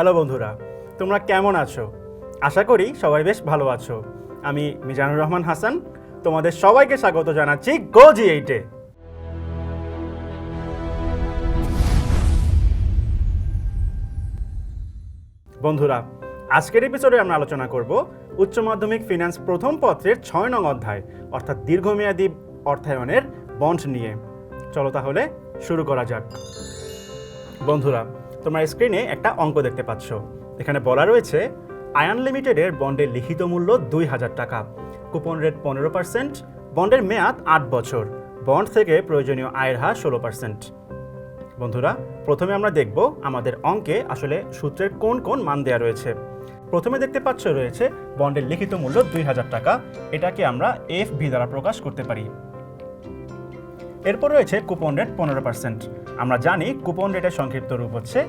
Hello বন্ধুরা, তোমরা কেমন আছো? আশা করি সবাই বেশ ভালো আছো। আমি মিজানুর রহমান হাসান, তোমাদের সবাইকে স্বাগত জানাচ্ছি গো জি এইটে বন্ধুরা, আজকের এপিসোডে আমরা আলোচনা করব উচ্চ মাধ্যমিক ফিনান্স প্রথম পত্রের ছয় নং অধ্যায়, অর্থাৎ দীর্ঘমেয়াদী অর্থায়নের বন্ড নিয়ে। চলো তাহলে শুরু করা যাক। বন্ধুরা তোমরা স্ক্রিনে একটা অঙ্ক দেখতে পাচ্ছ। এখানে বলা রয়েছে, আয়ান লিমিটেডের বন্ডের লিখিত মূল্য দুই হাজার টাকা। কুপন রেট পনেরো পার্সেন্ট বন্ডের মেয়াদ আট বছর। বন্ড থেকে প্রয়োজনীয় আয়ের হার ষোলো পার্সেন্ট বন্ধুরা, প্রথমে আমরা দেখব আমাদের অঙ্কে আসলে সূত্রের কোন কোন মান দেওয়া রয়েছে। প্রথমে দেখতে পাচ্ছ রয়েছে বন্ডের লিখিত মূল্য দুই হাজার টাকা। এটাকে আমরা এফ ভি দ্বারা প্রকাশ করতে পারি। এরপর রয়েছে কুপন রেট পনেরো পার্সেন্ট। আমরা জানি কুপন রেটের সংক্ষিপ্ত রূপ হচ্ছে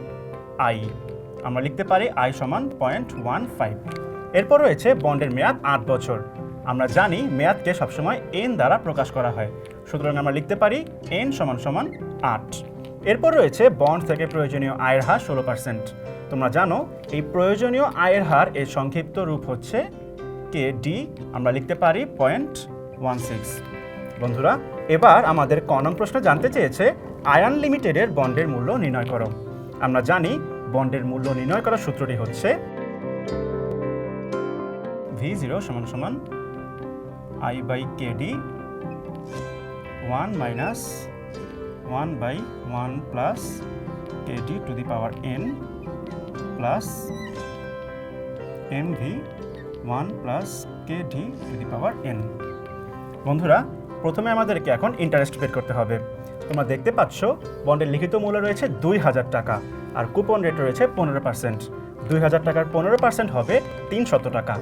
আই। আমরা লিখতে পারি আই সমান পয়েন্ট ওয়ান ফাইভ। এরপর রয়েছে বন্ডের মেয়াদ আট বছর। আমরা জানি মেয়াদকে সবসময় এন দ্বারা প্রকাশ করা হয়। সুতরাং আমরা লিখতে পারি এন সমান সমান আট। এরপর রয়েছে বন্ড থেকে প্রয়োজনীয় আয়ের হার ষোলো পার্সেন্ট। তোমরা জানো, এই প্রয়োজনীয় আয়ের হার এর সংক্ষিপ্ত রূপ হচ্ছে কে ডি। আমরা লিখতে পারি পয়েন্ট ওয়ান সিক্স। বন্ধুরা, এবার আমাদের ক নং প্রশ্ন জানতে চেয়েছে, আয়ান লিমিটেডের বন্ডের মূল্য নির্ণয় করো। আমরা জানি বন্ডের মূল্য নির্ণয় করার সূত্রটি হচ্ছে ভি জিরো সমান সমান I by K D one minus one by one plus K D to the power N plus M V one plus K D to the power N বন্ধুরা প্রথমে আমাদেরকে এখন ইন্টারেস্ট বের করতে হবে। তোমরা দেখতে পাচ্ছ বন্ডের লিখিত মূল্য রয়েছে দুই হাজার টাকা আর কুপন রেট রয়েছে পনেরো পার্সেন্ট দুই হাজার টাকার পনেরো পার্সেন্ট হবে তিন শত টাকা।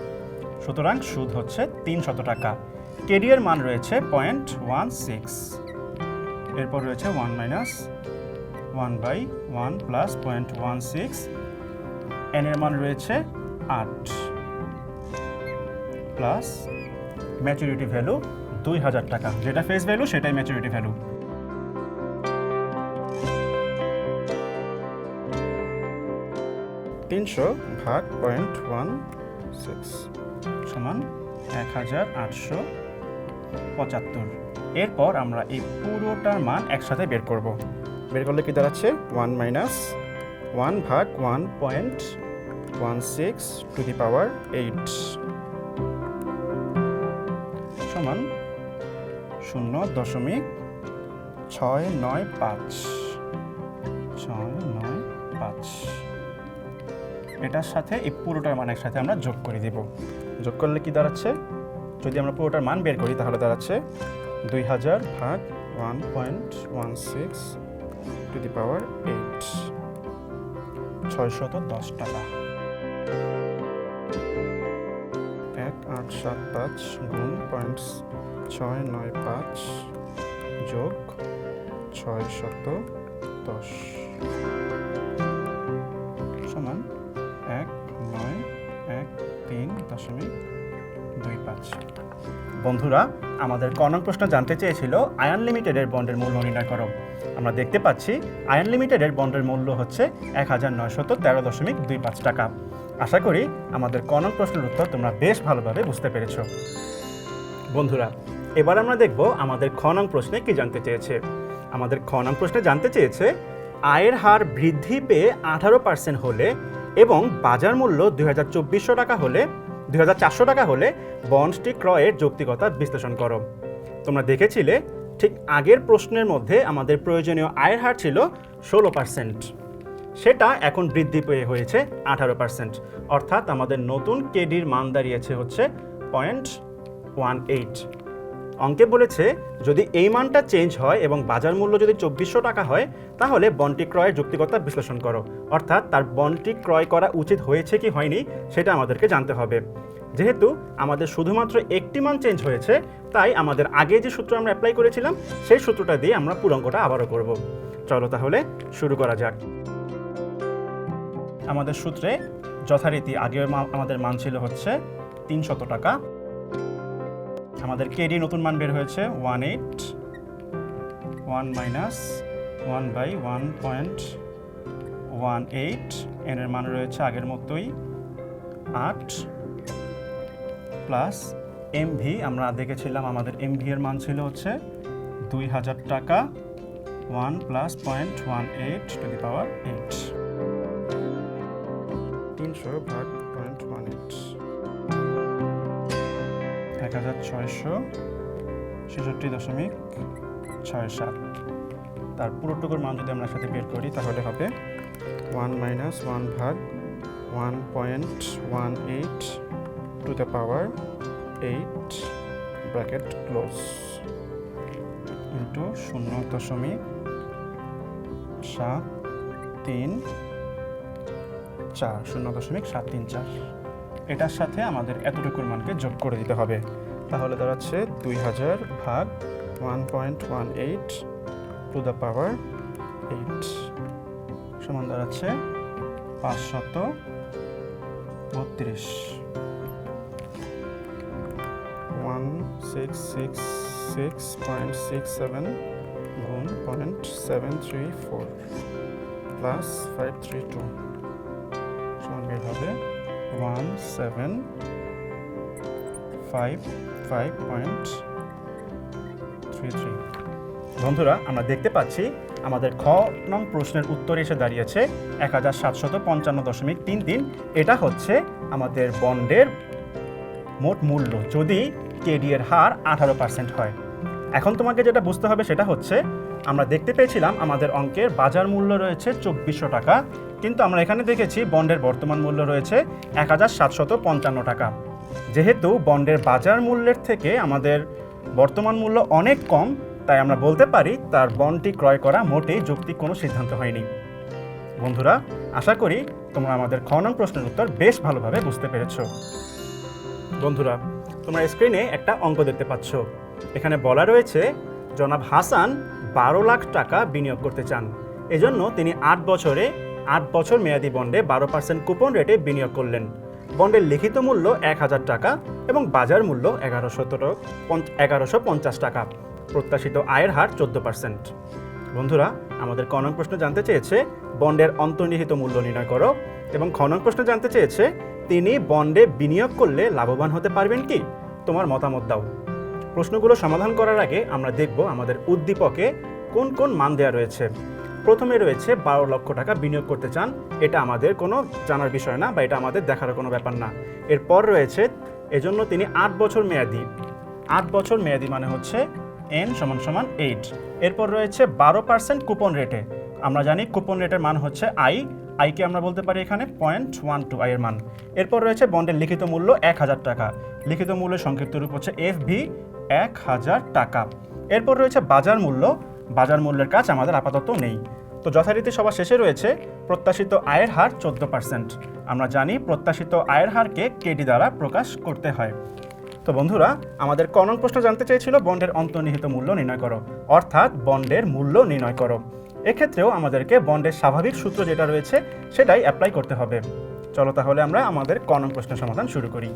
সুতরাং সুদ হচ্ছে তিন শত টাকা কেডিএর মান রয়েছে পয়েন্ট ওয়ান সিক্স এরপর রয়েছে one minus one by one plus point one six N এর মান রয়েছে আট। প্লাস ম্যাচুরিটি ভ্যালু দুই হাজার টাকা। যেটা ফেস ভ্যালু সেটাই ম্যাচুরিটি ভ্যালু তিনশো ভাগ পয়েন্ট ওয়ান সিক্স সমান এক হাজার আটশো পঁচাত্তর। এরপর আমরা এই পুরোটার মান একসাথে বের করব। বের করলে কি দাঁড়াচ্ছে? ওয়ান মাইনাস ওয়ান ভাগ one point one six to the power eight সমান শূন্য দশমিক ছয় নয় পাঁচ। ছয় নয় পাঁচ। এটার সাথে এই পুরোটার মান একসাথে আমরা যোগ করে দেব। যোগ করলে কি দাঁড়াচ্ছে? যদি আমরা পুরোটার মান বের করি তাহলে দাঁড়াচ্ছে দুই হাজার ভাগ one point one six to the power eight. ছয়শত দশ টাকা। আট সাত পাঁচ গুণ পয়েন্ট ছয় নয় পাঁচ যোগ ছয় শত দশ। সমান এক নয় এক তিন দশমিক দুই পাঁচ। বন্ধুরা, আমাদের কনক প্রশ্ন জানতে চেয়েছিল, আয়ান লিমিটেডের বন্ডের মূল্য নির্ণয় করো। আমরা দেখতে পাচ্ছি, আয়ান লিমিটেডের বন্ডের মূল্য হচ্ছে এক হাজার নয়শত তেরো দশমিক দুই পাঁচ টাকা। আশা করি আমাদের কনক প্রশ্নের উত্তর তোমরা বেশ ভালোভাবে বুঝতে পেরেছ। বন্ধুরা, এবার আমরা দেখব আমাদের খ নং প্রশ্নে কি জানতে চেয়েছে। আমাদের খ নং প্রশ্নে জানতে চেয়েছে, আয়ের হার বৃদ্ধি পেয়ে আঠারো পার্সেন্ট হলে এবং বাজার মূল্য দুই টাকা হলে, দুই হাজার চারশো টাকা হলে বন্ডটি ক্রয়ের যৌক্তিকতা বিশ্লেষণ করো। তোমরা দেখেছিলে, ঠিক আগের প্রশ্নের মধ্যে আমাদের প্রয়োজনীয় আয়ের হার ছিল ষোলো পার্সেন্ট। সেটা এখন বৃদ্ধি পেয়ে হয়েছে আঠারো পার্সেন্ট অর্থাৎ আমাদের নতুন কেডির মান দাঁড়িয়েছে হচ্ছে পয়েন্ট ওয়ান এইট অঙ্কে বলেছে, যদি এই মানটা চেঞ্জ হয় এবং বাজার মূল্য যদি চব্বিশশো টাকা হয়, তাহলে বন্ডটি ক্রয়ের যুক্তিকতা বিশ্লেষণ করো। অর্থাৎ তার বন্ডটি ক্রয় করা উচিত হয়েছে কি হয়নি, সেটা আমাদেরকে জানতে হবে। যেহেতু আমাদের শুধুমাত্র একটি মান চেঞ্জ হয়েছে, তাই আমাদের আগে যে সূত্র আমরা অ্যাপ্লাই করেছিলাম, সেই সূত্রটা দিয়ে আমরা পুরো অঙ্কটা আবারও করব। চলো তাহলে শুরু করা যাক। আমাদের সূত্রে যথারীতি আগের মা- আমাদের মান ছিল হচ্ছে তিনশত টাকা। আমাদের কেডি নতুন মান বের হয়েছে one eight one minus one by one point one eight এনের মান রয়েছে আগের মতোই আট প্লাস এমভি আমরা দেখেছিলাম আমাদের এমভি এর মান ছিল হচ্ছে দুই হাজার টাকা। One plus point one eight to the power eight তিনশো ভাগ পয়েন্ট ওয়ান এইট। এক হাজার ছয়শো ছেষট্টি দশমিক ছয় সাত। তার পুরোটুকুর মান যদি আমরা একসাথে বের করি, তাহলে হবে ওয়ান মাইনাস ওয়ান ভাগ one point one eight to the power eight bracket close into শূন্য দশমিক সাত তিন চার শূন্য দশমিক সাত তিন চার। এটার সাথে আমাদের এতটুকুর মানকে যোগ করে দিতে হবে। তাহলে দাঁড়াচ্ছে দুই হাজার ভাগ one point one eight to the power eight সমান দাঁড়াচ্ছে পাঁচশত বত্রিশ। One six six six point six seven গুণ point seven three four plus five three two. One seven five five point three three বন্ধুরা, আমরা দেখতে পাচ্ছি আমাদের খ নং প্রশ্নের উত্তর এসে দাঁড়িয়েছে। এক হাজার সাতশত পঞ্চান্ন দশমিক তিন তিন। এটা হচ্ছে আমাদের বন্ডের মোট মূল্য। যদি কেডি এর হার আঠারো পার্সেন্ট হয়। এখন তোমাকে যেটা বুঝতে হবে সেটা হচ্ছে আমরা দেখতে পেয়েছিলাম আমাদের অঙ্কের বাজার মূল্য রয়েছে চব্বিশশো টাকা, কিন্তু আমরা এখানে দেখেছি বন্ডের বর্তমান মূল্য রয়েছে এক হাজার সাতশত পঞ্চান্ন টাকা। যেহেতু বন্ডের বাজার মূল্যের থেকে আমাদের বর্তমান মূল্য অনেক কম, তাই আমরা বলতে পারি তার বন্ডটি ক্রয় করা মোটেই যৌক্তিক কোনো সিদ্ধান্ত হয়নি। বন্ধুরা, আশা করি তোমরা আমাদের খ নং প্রশ্নের উত্তর বেশ ভালোভাবে বুঝতে পেরেছ। বন্ধুরা, তোমরা স্ক্রিনে একটা অঙ্ক দেখতে পাচ্ছ। এখানে বলা রয়েছে, জনাব হাসান বারো লাখ টাকা বিনিয়োগ করতে চান। এজন্য তিনি আট বছরে আট বছর মেয়াদি বন্ডে বারো পার্সেন্ট কুপন রেটে বিনিয়োগ করলেন। বন্ডের লিখিত মূল্য এক হাজার টাকা এবং বাজার মূল্য এগারোশো এগারোশো পঞ্চাশ টাকা। প্রত্যাশিত আয়ের হার চোদ্দ পার্সেন্ট। বন্ধুরা, আমাদের ক নং প্রশ্ন জানতে চেয়েছে, বন্ডের অন্তর্নিহিত মূল্য নির্ণয় করো এবং খ নং প্রশ্ন জানতে চেয়েছে, তিনি বন্ডে বিনিয়োগ করলে লাভবান হতে পারবেন কি? তোমার মতামত দাও। প্রশ্নগুলো সমাধান করার আগে আমরা দেখব আমাদের উদ্দীপকে কোন কোন মান দেওয়া রয়েছে। প্রথমে রয়েছে বারো লক্ষ টাকা বিনিয়োগ করতে চান। এটা আমাদের কোনো জানার বিষয় না বা এটা আমাদের দেখার কোনো ব্যাপার না। এরপর রয়েছে এজন্য তিনি আট বছর মেয়াদি। আট বছর মেয়াদি মানে হচ্ছে এন সমান সমান এইট। এরপর রয়েছে বারো পার্সেন্ট কুপন রেটে। আমরা জানি কুপন রেটের মান হচ্ছে আই। আইকে আমরা বলতে পারি এখানে? পয়েন্ট ওয়ান টু আইয়ের মান। এরপর রয়েছে বন্ডের লিখিত মূল্য এক হাজার টাকা। লিখিত মূল্যের সংক্ষিপ্ত রূপ হচ্ছে এফ ভি এক হাজার টাকা। এরপর রয়েছে বাজার মূল্য। বাজার মূল্যের কাজ আমাদের আপাতত নেই। তো যথারীতি সবার শেষে রয়েছে প্রত্যাশিত আয়ের হার চোদ্দ পার্সেন্ট আমরা জানি প্রত্যাশিত আয়ের হারকে কেডি দ্বারা প্রকাশ করতে হয়। তো বন্ধুরা, আমাদের কনং প্রশ্ন জানতে চেয়েছিল বন্ডের অন্তর্নিহিত মূল্য নির্ণয় করো। অর্থাৎ বন্ডের মূল্য নির্ণয় করো। এক্ষেত্রেও আমাদেরকে বন্ডের স্বাভাবিক সূত্র যেটা রয়েছে সেটাই অ্যাপ্লাই করতে হবে। চলো তাহলে আমরা আমাদের কনং প্রশ্নের সমাধান শুরু করি।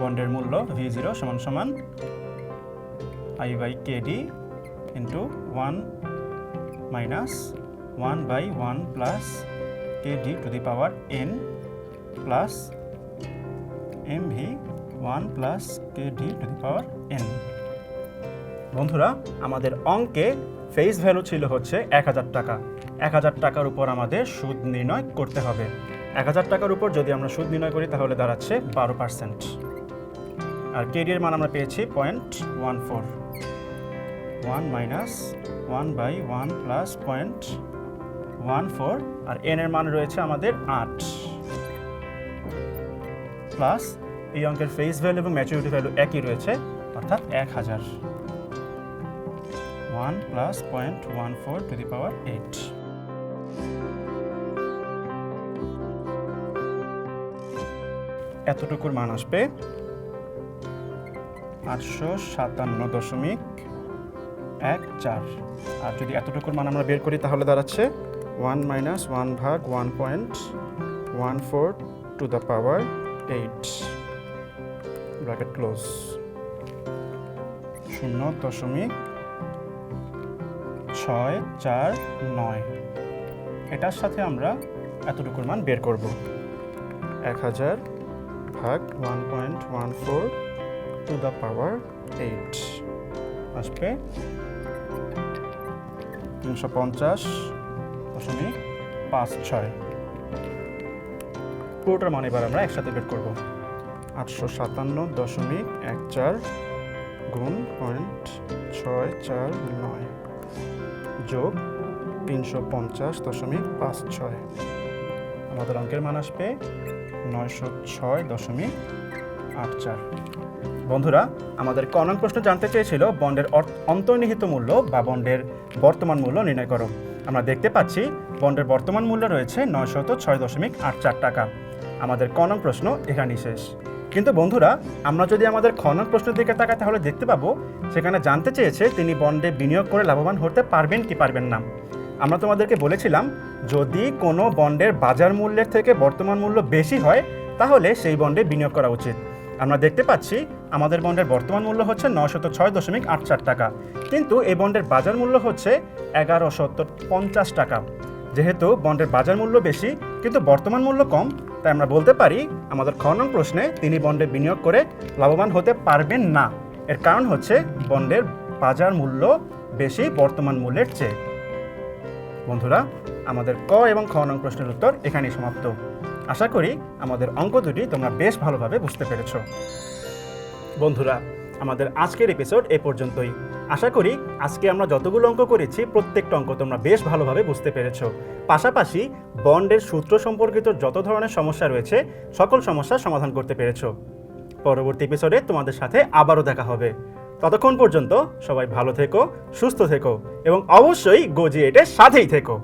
বন্ডের মূল্য ভি জিরো সমান সমান I by K D into one minus one by one plus K D to the power N plus M V one plus K D to the power N বন্ধুরা, আমাদের অঙ্কে ফেস ভ্যালু ছিল হচ্ছে এক হাজার টাকা। এক হাজার টাকার উপর আমাদের সুদ নির্ণয় করতে হবে। এক হাজার টাকার উপর যদি আমরা সুদ নির্ণয় করি, তাহলে দাঁড়াচ্ছে বারো পার্সেন্ট আর কেরিয়ার মান আমরা পেয়েছি point one four one minus one by one plus point one four R N এর মান রয়েছে আমাদের আট। প্লাস এই অঙ্কের ফেস ভ্যালু এবং ম্যাচুরিটি ভ্যালু একই রয়েছে, অর্থাৎ এক হাজার। One plus point one four to the power eight এতটুকুর মান আসবে আটশো সাতান্ন দশমিক এক চার। আর যদি এতটুকুর মান আমরা বের করি, তাহলে দাঁড়াচ্ছে ওয়ান মাইনাস ওয়ান ভাগ one point one four to the power eight bracket close শূন্য দশমিক ছয়, চার, নয়। এটার সাথে আমরা এতটুকুর মান বের করব। এক হাজার ভাগ one point one four to the power eight আসবে তিনশো পঞ্চাশ দশমিক পাঁচ ছয়। পুরোটার মান এবার আমরা একসাথে বের করব। আটশো সাতান্ন দশমিক এক চার গুণ পয়েন্ট ছয় চার নয়। যোগ তিনশো পঞ্চাশ দশমিক পাঁচ ছয়। আমাদের অঙ্কের মান আসবে নয়শো ছয় দশমিক আট চার। বন্ধুরা, আমাদের ক নং প্রশ্ন জানতে চেয়েছিল, বন্ডের অন্তর্নিহিত মূল্য বা বন্ডের বর্তমান মূল্য নির্ণয় করো। আমরা দেখতে পাচ্ছি, বন্ডের বর্তমান মূল্য রয়েছে নয়শত ছয় দশমিক আট চার টাকা। আমাদের ক নং প্রশ্ন এখানেই শেষ। কিন্তু বন্ধুরা, আমরা যদি আমাদের খনন প্রশ্নের দিকে তাকাই তাহলে দেখতে পাবো, সেখানে জানতে চেয়েছে তিনি বন্ডে বিনিয়োগ করে লাভবান হতে পারবেন কি পারবেন না। আমরা তোমাদেরকে বলেছিলাম, যদি কোনো বন্ডের বাজার মূল্যের থেকে বর্তমান মূল্য বেশি হয়, তাহলে সেই বন্ডে বিনিয়োগ করা উচিত। আমরা দেখতে পাচ্ছি, আমাদের বন্ডের বর্তমান মূল্য হচ্ছে নশত ছয় দশমিক আট চার টাকা, কিন্তু এই বন্ডের বাজার মূল্য হচ্ছে এগারো এগারোশত পঞ্চাশ টাকা। যেহেতু বন্ডের বাজার মূল্য বেশি, কিন্তু বর্তমান মূল্য কম তাই আমরা বলতে পারি, আমাদের খ নং প্রশ্নে তিনি বন্ডে বিনিয়োগ করে লাভবান হতে পারবেন না। এর কারণ হচ্ছে, বন্ডের বাজার মূল্য বেশি বর্তমান মূল্যের চেয়ে। বন্ধুরা, আমাদের ক এবং খ নং প্রশ্নের উত্তর এখানেই সমাপ্ত। আশা করি আমাদের অঙ্ক দুটি তোমরা বেশ ভালোভাবে বুঝতে পেরেছ। বন্ধুরা আমাদের আজকের এপিসোড এ পর্যন্তই। আশা করি আজকে আমরা যতগুলো অঙ্ক করেছি, প্রত্যেকটা অঙ্ক তোমরা বেশ ভালোভাবে বুঝতে পেরেছ। পাশাপাশি বন্ডের সূত্র সম্পর্কিত যত ধরনের সমস্যা রয়েছে, সকল সমস্যার সমাধান করতে পেরেছ। পরবর্তী এপিসোডে তোমাদের সাথে আবারও দেখা হবে। ততক্ষণ পর্যন্ত সবাই ভালো থেকো, সুস্থ থেকো, এবং অবশ্যই গজিয়েটের সাথেই থেকো।